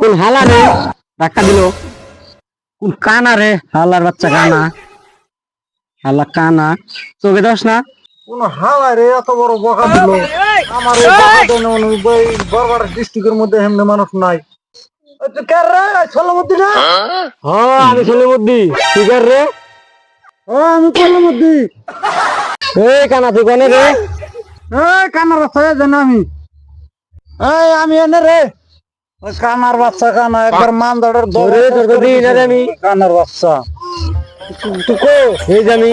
কোন হালা রে? ধাক্কা দিল। কোন কানা রে? হালার বাচ্চা কানা। হালা কানা। চোখে দোষ না? কোন হালা রে? এত বড় বকা দিল। আমার বরবার ডিস্ট্রিক্টের মধ্যে হেমনে মানুষ নাই। হ্যাঁ, আমি হ্যাঁ, কানা রে? কানা রাস্তায় জানা আমি। এই আমি এনে রে। কানার বাচ্চা কানা একবার মানদাড়ের ওরে, তোর তো দিই না আমি। কানার বাচ্চা। তুই কো এই যে আমি।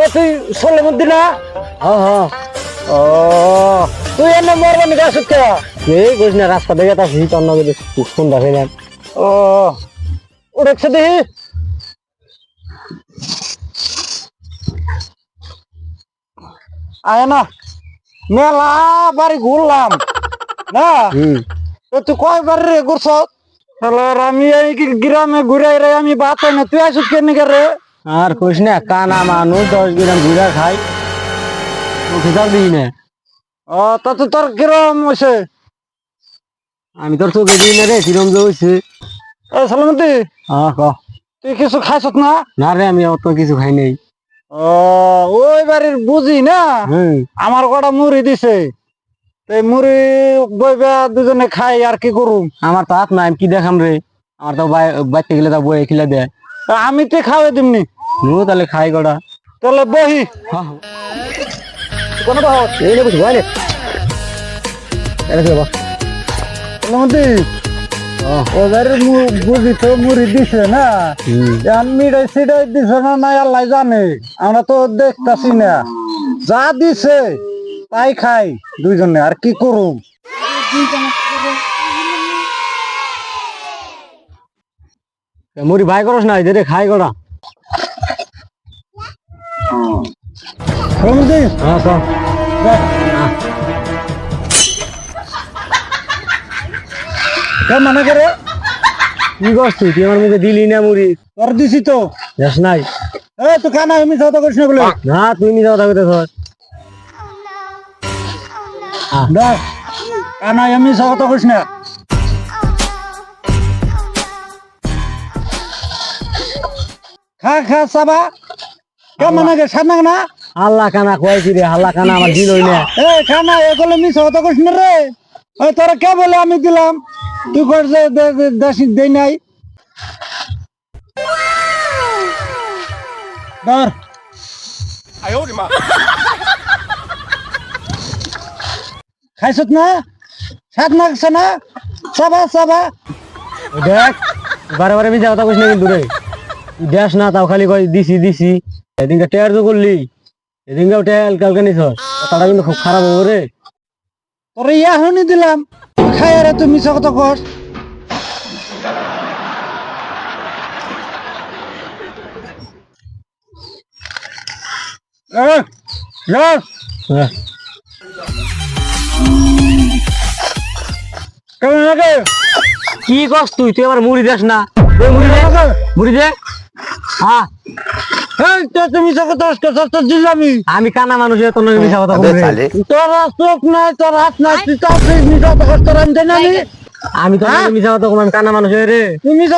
ও তুই সলমতি না? হ হ। ও তুই এনে মরবানি গাছ কে এই না রাস্তা দেখে তাছি তোর নগে ফোন দেখে না ও উড়েছে দেখি আয় না। মেলা বাড়ি ঘুরলাম। না? তো তুই কয়বার রে ঘুরছ? আমি এই কি গ্রামে ঘুরাই রে আমি বাত না তুই আসুক কেন রে? আর কইস না কানা মানুষ দশ গ্রাম ঘুরা খাই মুখে জল দিই না। ও তা তো তোর কিরম হয়েছে আমি তোর চোখে দিই না রে কিরম যে হইছে। এ সালামতি। হ্যাঁ ক। তুই কিছু খাইছ না? না রে আমি অত কিছু খাই নাই। ও ওই বাড়ির বুঝি না? হুম। আমার কটা মুড়ি দিছে। এই মুড়ি বইবা দুজনে খাই আর কি করুম? আমার তো হাত নাই আমি কি দেখাম রে? আমার তো বাইতে গেলে তা বয়ে খিলা দেয়। আমি তো খাওয়াই দিমনি? নু তাহলে খাই গড়া। তাহলে বহি। কোনো এই নে বুঝ তো মুড়ি দিছে না? মিটাই সিটাই দিছে না নাই আল্লাহ জানে। আমরা তো দেখতাছি না। যা দিছে তাই খাই দুইজনে আর কি করুম? মুড়ি ভাই করস না এদের খাই গড়া। সালামতি হ্যাঁ মানে করে। কি করছিস? তুই আমার মুখে দিলি না মুড়ি। তোর দিছি তো। যাস নাই। এ তুই কানা এমনি সাথে করিস না বলে। না তুই যাও থাকতে ধর দেখ কানা এমনি সাথে করিস না? খা খা সাবা। কে মানে কে সামনে না? আল্লাহ কানা কয়েছি রে আল্লাহ কানা আমার দিল না। এ খানা এগুলো মিস হতে করিস না রে? ওই তোরা কে বলে আমি দিলাম? তুই কর যে দে- দে- দেশি দেই নাই। ধর। খাইছত না? সাত নাকছে না? চাবা চাবা। দেখ বারে বারে মিজা কথা কইস না কিন্তু রে তুই না তাও খালি কই দিছি দিছি। এদিনকে টেয়ার তো করলি। এদিনকেও টেল কালকে নিছ কথাটা কিন্তু খুব খারাপ হব রে তোর ইয়া শুনি দিলাম। খাই আরে তুই মিছা কথা কর এ, যা। কি কস তুই? তুই আমার মুড়ি দেখ না। মুড়ি দে। কথা আমি কানা মানুষ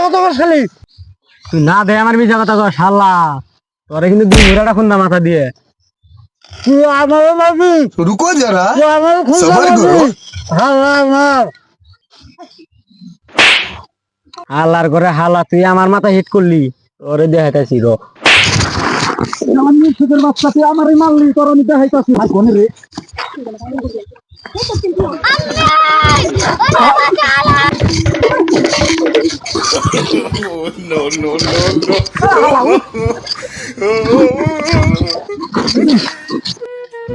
কথা খালি? না দে আমার মিশা কথা কর শালা। তোরে কিন্তু দুই খুন্দা মাথা দিয়ে। তুই আমার আমার হালার করে হালা তুই আমার মাথা হিট করলি। তোরে দেখাইতাছি র। বাচ্চা তুই আমারই মারলি তোর আমি দেখাইতাছি আর কোনে রে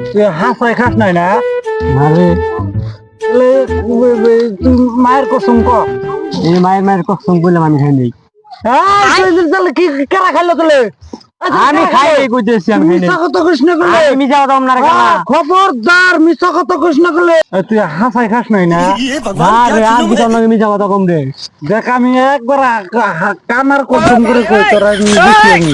তুই হাসাই খাস নাই না? আরে। তুই মায়ের কসম এই মায়ের মায়ের কসম আমি খাই নেই। কি কেরা খাইলো তাহলে? আমি খাই এই কইতেছি আমি খাই নাই। মিছা কথা কইস না বলে আমি মিশা কথা আপনার কানা খবরদার মিছা কইস না বলে তুই হাসাই খাস নাই না? আরে আর কি তোর নাকি মিশা কথা কম রে দেখ আমি একবার কানার কসম করে কই তোরা আমি আমি